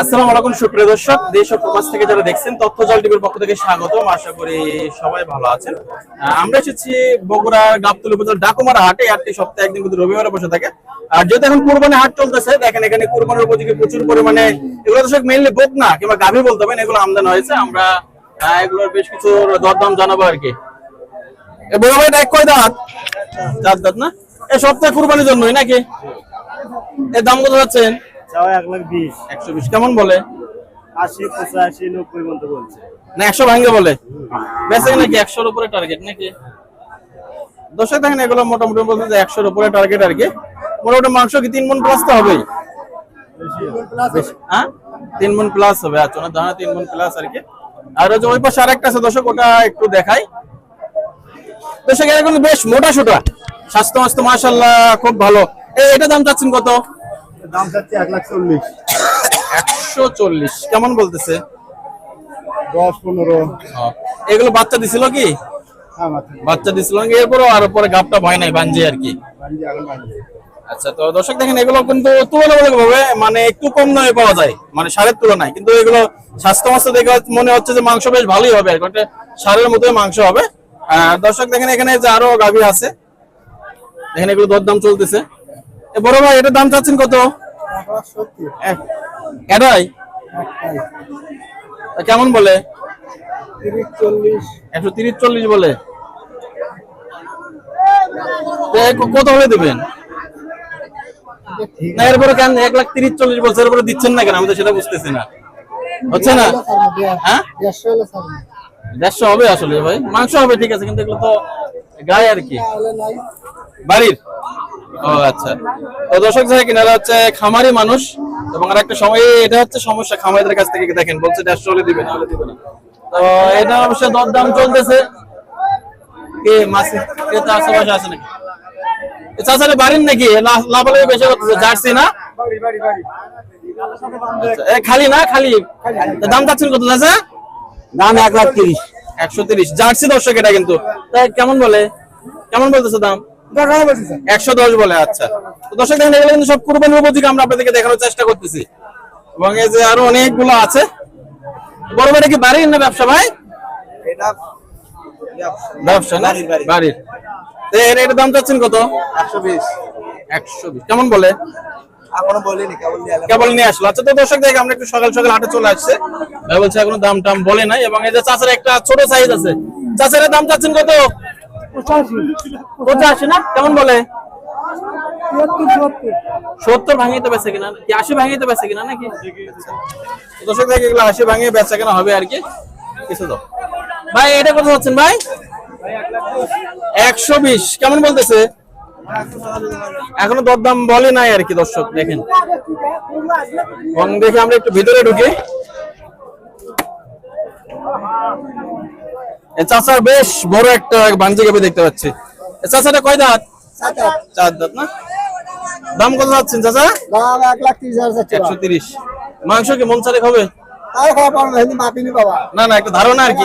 আসসালামু আলাইকুম, সুপ্রিয় দর্শক। দেশ ও প্রবাস থেকে যারা দেখছেন তথ্য জল টিভির পক্ষ থেকে স্বাগতম। আশা করি সবাই ভালো আছেন। আমরা এসেছি বগুড়া গাবতলী উপজেলা ডাকুমারা হাটে। হাটটি সপ্তাহে একদিন কিন্তু রবিবারে বসে থাকে। আর যেহেতু এখন কুরবানি হাট চলতেছে, দেখেন এখানে কুরবানির উপযোগী প্রচুর পরিমাণে, এগুলো দর্শক বোক না, কিংবা গাভী বলতে হবে এগুলো আমদানি হয়েছে। আমরা এগুলোর বেশ কিছু দরদাম জানাব আর কি। এ বড় ভাই এক কয় দাঁত? চার দাঁত না? এই সপ্তাহে কুরবানির জন্যই নাকি? এর দাম কত যাচ্ছেন চাও এক লাখ বিশ। একশো বিশ। কেমন বলে? আশি পঁচাশি নব্বই পর্যন্ত বলছে। না একশো ভাঙ্গে বলে? বেঁচে নাকি একশোর উপরে টার্গেট নাকি? দর্শক দেখেন এগুলো মোটামুটি বলতে যে একশোর উপরে টার্গেট আর কি। মোটামুটি মাংস কি তিন মন প্লাস তো হবেই? হ্যাঁ? তিন মন প্লাস হবে আচ্ছা না দানা তিন মন প্লাস আর কি। আর ওই যে ওই পাশে আরেকটা আছে দর্শক ওটা একটু দেখাই। দর্শক এটা কিন্তু বেশ মোটা সোটা। স্বাস্থ্য মাস্ত মাশাল্লাহ খুব ভালো। এই এটা দাম চাচ্ছেন কত? দাম চাচ্ছি এক লাখ চল্লিশ। একশো চল্লিশ। কেমন বলতেছে? দশ পনেরো। এগুলো বাচ্চা দিছিল কি? হ্যাঁ বাচ্চা দিছিল। এরপরও আর পরে গাপটা ভয় নাই বাঞ্জি আর কি। আচ্ছা তো দর্শক দেখেন এগুলো কিন্তু তুলনামূলক ভাবে মানে একটু কম দামে পাওয়া যায়। মানে সারের তুলনায়। কিন্তু এগুলো স্বাস্থ্য মাস্ত দেখে মনে হচ্ছে যে মাংস বেশ ভালোই হবে। আর কি। সারের মতোই মাংস হবে। দর্শক দেখেন এখানে যে আরও গাভী আছে। দেখেন এগুলো দরদাম চলতেছে। বড় ভাই, এটার দাম চাচ্ছেন কত? এটাই কেমন বলে? একশো তিরিশ চল্লিশ বলে। কত হলে দেবেন? এরপরে কেন এক লাখ তিরিশ চল্লিশ বলছে, এরপরে দিচ্ছেন না কেন? আমি তো সেটা বুঝতেছি না। হচ্ছে না? হ্যাঁ? দেড়শো হবে আসলে ভাই। মাংস হবে, ঠিক আছে, কিন্তু এগুলো তো গায়ে আর কি। বাড়ির? ও আচ্ছা। তো দর্শক যাই কিনারা হচ্ছে খামারি মানুষ এবং আর একটা সময় এটা হচ্ছে সমস্যা খামারিদের কাছ থেকে দেখেন বলছে দেড়শো হলে দিবে না হলে দিবে না। তো এটা অবশ্য দরদাম চলতেছে। কে মাসি ক্রেতা আশেপাশে আছে নাকি? চাচারে বাড়ির বেশি করতেছে জার্সি না? আচ্ছা, খালি না খালি? দাম চাচ্ছেন কত চাচা? দাম এক লাখ তিরিশ। একশো তিরিশ। জার্সি দর্শক এটা কিন্তু। তাই কেমন বলে? কেমন বলতেছে দাম? একশো দশ বলে আচ্ছা। তো দর্শক দেখেন এগুলো কিন্তু সব কুরবানির উপযোগী আমরা আপনাদেরকে দেখানোর চেষ্টা করতেছি। এবং এই যে আরও অনেকগুলো আছে। বড় কি বাড়ির না ব্যবসা ভাই? ব্যবসা না? বাড়ির তো এর এর দাম চাচ্ছেন কত? একশো বিশ। একশো বিশ। কেমন বলে? এখনও বলিনি কেবল নিয়ে আসলো। আচ্ছা তো দর্শক দেখে আমরা একটু সকাল সকাল হাটে চলে আসছে। ভাই বলছে এখনও দাম টাম বলে নাই। এবং এই যে চাচার একটা ছোট সাইজ আছে। চাচার দাম চাচ্ছেন কত? পঁচাশি। না? কেমন বলে? সত্তর ভাঙিয়ে তো বেচে কিনা। কি আশি ভাঙিয়ে তো বেচে কিনা নাকি? দর্শক দেখে এগুলো আশি ভাঙিয়ে বেচা কেনা হবে আর কি। কিছু তো। ভাই এটা কত হচ্ছেন ভাই? একশো বিশ। কেমন বলতেছে? এখনও দরদাম বলে নাই আর কি দর্শক দেখেন। দেখে আমরা একটু ভিতরে ঢুকি। চাচার বেশ বড় একটা বাঞ্জি গাবি দেখতে পাচ্ছি। চাচাটা কয় দাঁত? চার দাঁত না? দাম কত যাচ্ছেন চাচা? দাম এক লাখ তিরিশ হাজার একশো তিরিশ। মাংস কি মন চারে হবে? না না না একটা ধারণা আর কি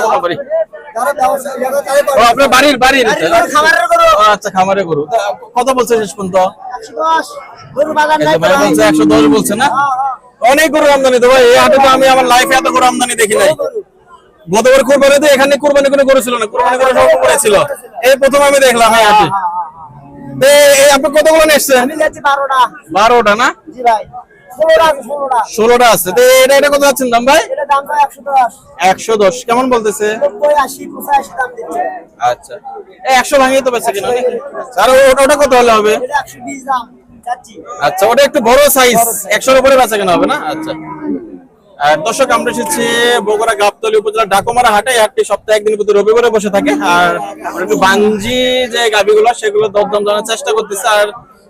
আপনার বাড়ির বাড়ির। না? আচ্ছা খামারে গরু। কত বলছে শেষ পর্যন্ত? একশো বলছে একশো দশ বলছে না? অনেক গরু আমদানি তো ভাই এই হাটে তো আমি আমার লাইফে এত গরু আমদানি দেখি নাই। গতবার কোরবানিতে এখানে কোরবানি কোনো গরু ছিল না কোরবানি করে সব উপরে ছিল এই প্রথম আমি দেখলাম এই হাটে তো এই- এই আপনি কতগুলো নিচ্ছেন বারোটা। না? জি ভাই। ষোলোটা আছে ষোলোটা। ষোলোটা আছে। তো এটা এটা কত যাচ্ছেন দাম ভাই? তো একশো দশ। কেমন বলতেছে? আচ্ছা। একশো ভাঙিয়ে তো কিনা আর ওটা ওটা কত হলে হবে? আচ্ছা ওটা একটু বড় সাইজ একশোর উপরে বেচা কেনা হবে না? আচ্ছা। দর্শক, আমরা এসেছি বগুড়া গাবতলী উপজেলা ডাকুমারা হাটে। হাটটি সপ্তাহে একদিন প্রতি রবিবারে বসে থাকে। আর একটু বাঞ্জি যে গাবিগুলো, সেগুলো দরদাম জানার চেষ্টা করতেছি। আর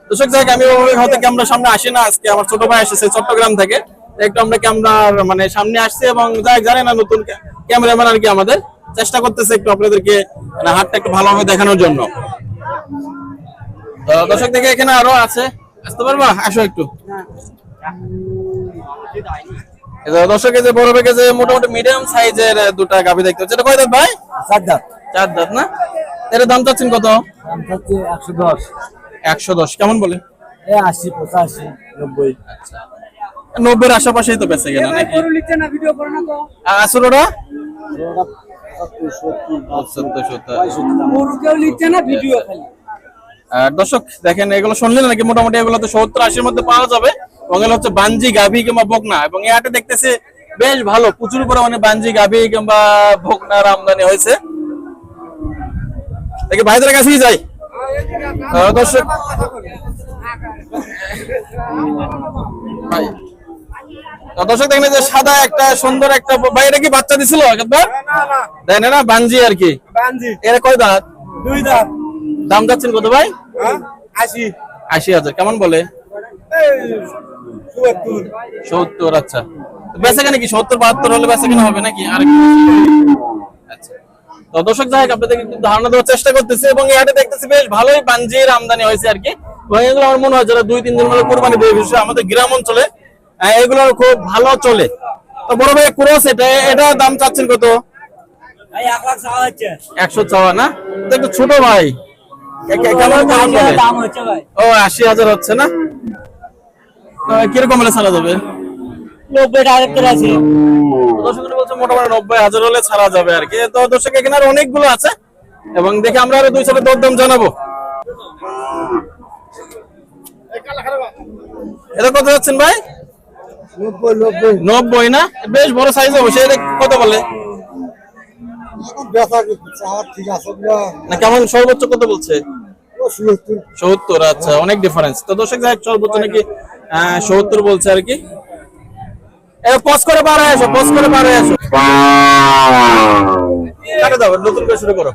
দর্শক, যাই আমি হয়তো ক্যামেরার সামনে আসি না। আজকে আমার ছোট ভাই এসেছে চট্টগ্রাম থেকে। একটু আমরা ক্যামেরার মানে সামনে আসছি এবং যাই জানে না নতুন ক্যামেরাম্যান আর কি আমাদের। চেষ্টা করতেছে একটু আপনাদেরকে মানে হাটটা একটু ভালোভাবে দেখানোর জন্য। দর্শক, দেখে এখানে আরও আছে। আসতে পারবা? আসো একটু। দর্শক যে বড় যে মোটামুটি মিডিয়াম সাইজের দুটা গাভি দেখতে পাচ্ছি। এটা কয় দাঁত ভাই? চার দাম চার দাঁত না? এর দাম চাচ্ছেন কত? হচ্ছে একশো দশ। একশো দশ। কেমন বলে? আশি পঁচাশি নব্বই। আচ্ছা। আশেপাশেই তো বেঁচে গেল নাকি? দর্শক দেখেন এগুলো শুনলেন নাকি? মোটামুটি এগুলো তো সত্তর আশির মধ্যে পাওয়া যাবে। এগুলো হচ্ছে বাঞ্জি গাভি কিংবা বকনা এবং এই হাটে দেখতেছি বেশ ভালো প্রচুর পরিমাণে বাঞ্জি গাভি কিংবা বকনার আমদানি হয়েছে। দেখি ভাইদের কাছেই যাই? দর্শক। ভাই দর্শক দেখেন যে সাদা একটা সুন্দর একটা ভাই এটা কি বাচ্চা দিছিল দেয় না বাঞ্জি আর কি। এরা কয় দাঁত? দুই দাঁত। দাম যাচ্ছেন কত ভাই? হ্যাঁ আশি। আশি হাজার কেমন বলে? সত্তর। আচ্ছা। বেচা কেন কি? সত্তর বাহাত্তর হলে বেচা কেনা হবে নাকি? আর আচ্ছা। তো দর্শক যাই একটু ধারণা দেওয়ার চেষ্টা করতেছি এবং এই হাটে দেখতেছি বেশ ভালোই বাঞ্জির আমদানি হয়েছে আর কি। এগুলো আমার মনে হয় যারা দুই তিন দিন মানে কোরবানি দেবে বিশেষ আমাদের গ্রাম অঞ্চলে আহ, এগুলোর খুব ভালো চলে। তো বড় ভাই ক্রস এটা এটা দাম চাচ্ছেন কত? ভাই এক লাখ চাওয়া হচ্ছে। একশো চাওয়া না? তো একটু ছোট ভাই। কেমন দাম হচ্ছে ভাই। ও আশি হাজার হচ্ছে না? কীরকম হলে ছাড়া যাবে? নব্বই টাকা আছে। দর্শকরা বলছে মোটামুটি নব্বই হাজার হলে ছাড়া যাবে আর কি। তো দর্শক এখানে আর অনেকগুলো আছে। এবং দেখে আমরা আরও দুই সাথে দরদাম জানাব। এটা কত যাচ্ছেন ভাই? নব্বই নব্বই। নব্বই না? বেশ বড় সাইজ হবে সেটা কত বলে? এখন বেচা চাওয়ার ঠিক আছে না। না কেমন? সর্বোচ্চ কত বলছে? সত্তর। আচ্ছা অনেক ডিফারেন্স তো দর্শক যাই সর্বোচ্চ নাকি সত্তর বলছে আর কি। পজ করে পারে আসো পজ করে পারে আসো। দাও নতুন করে শুরু করো।